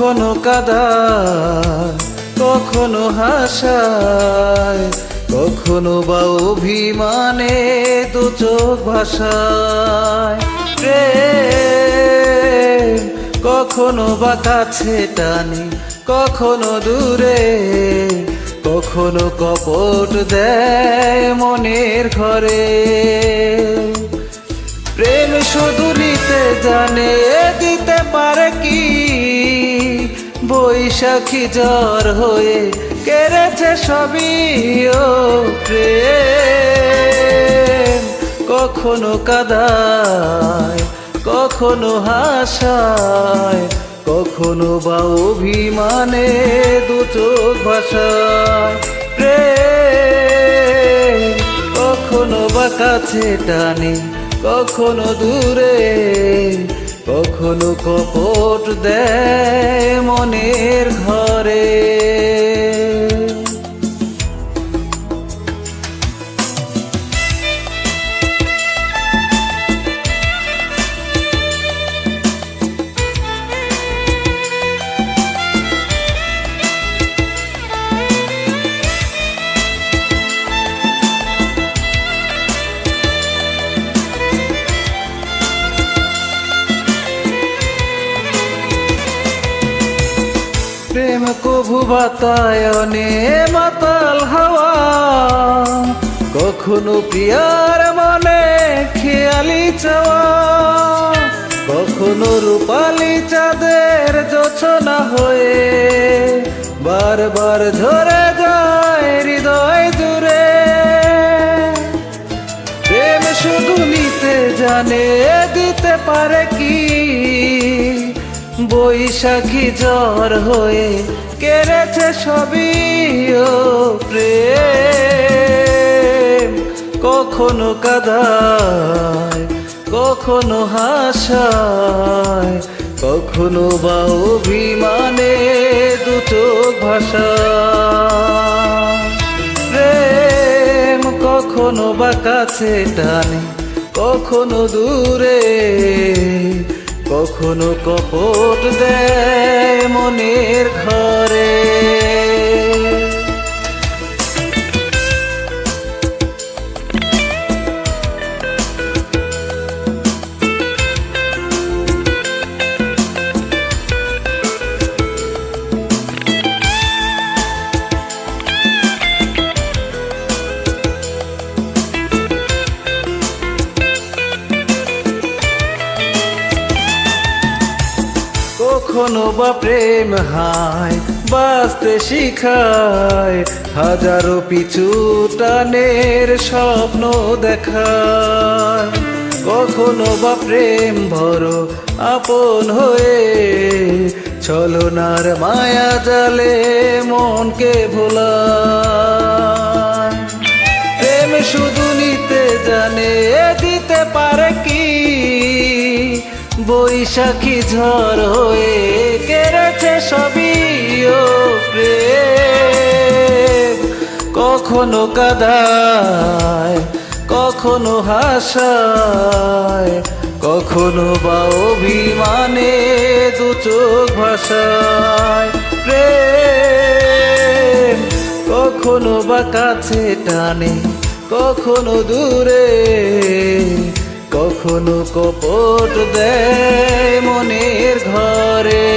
কখনো কাদায় কখনো হাসায়, কখনো বা অভিমানে দু চোখ ভাষায় কখনো বা কাছে টানি, কখনো দূরে, কখনো কপট দেয় মনের ঘরে। প্রেম শুধু নিতে জানে দিতে পারে কি বৈশাখী জ্বর হয়ে কেড়েছে সবই ও কখনো কাদায়, কখনো হাসায়, কখনো বা অভিমানে দু চোখ ভাষায় প্রেম কখনো বা কাছে টানে, কখনো দূরে কখনো কপট দে মনের ঘরে। বাতায়নে মাতাল হাওয়া, কখনো প্রিয়ার মনে খেয়ালি চাওয়া, কখনো রূপালি চাঁদের যোছনা হয়ে বারবার ঝরে যায় হৃদয় জুড়ে। প্রেম শুধু নিতে জানে দিতে পারে কি বৈশাখী জ্বর হয়ে কেড়েছে সবই প্রেম। কখনো কাদায়, কখনো হাসায়, কখনো বা অভিমানে দুটো ভাষা প্রেম কখনো বা কাছে টানে, কখনো দূরে কখনো কপট দে মনের ঘরে। কখনো বা প্রেম হায়, বাঁচতে শিখায়, হাজারো পিছু টানের স্বপ্ন দেখায়। কখনো বা প্রেম ভরো আপন হয়ে, ছলনার মায়া জালে মনকে ভোলায়। বৈশাখী ঝড় হয়ে কেড়েছে সবই ও প্রেম। কখনো কাদায়, কখনো হাসায়, কখনো বা অভিমানে দু চোখ ভাষায় প্রেম কখনো বা কাছে টানে, কখনো দূরে কখনো কপট দেয় মনের ঘরে।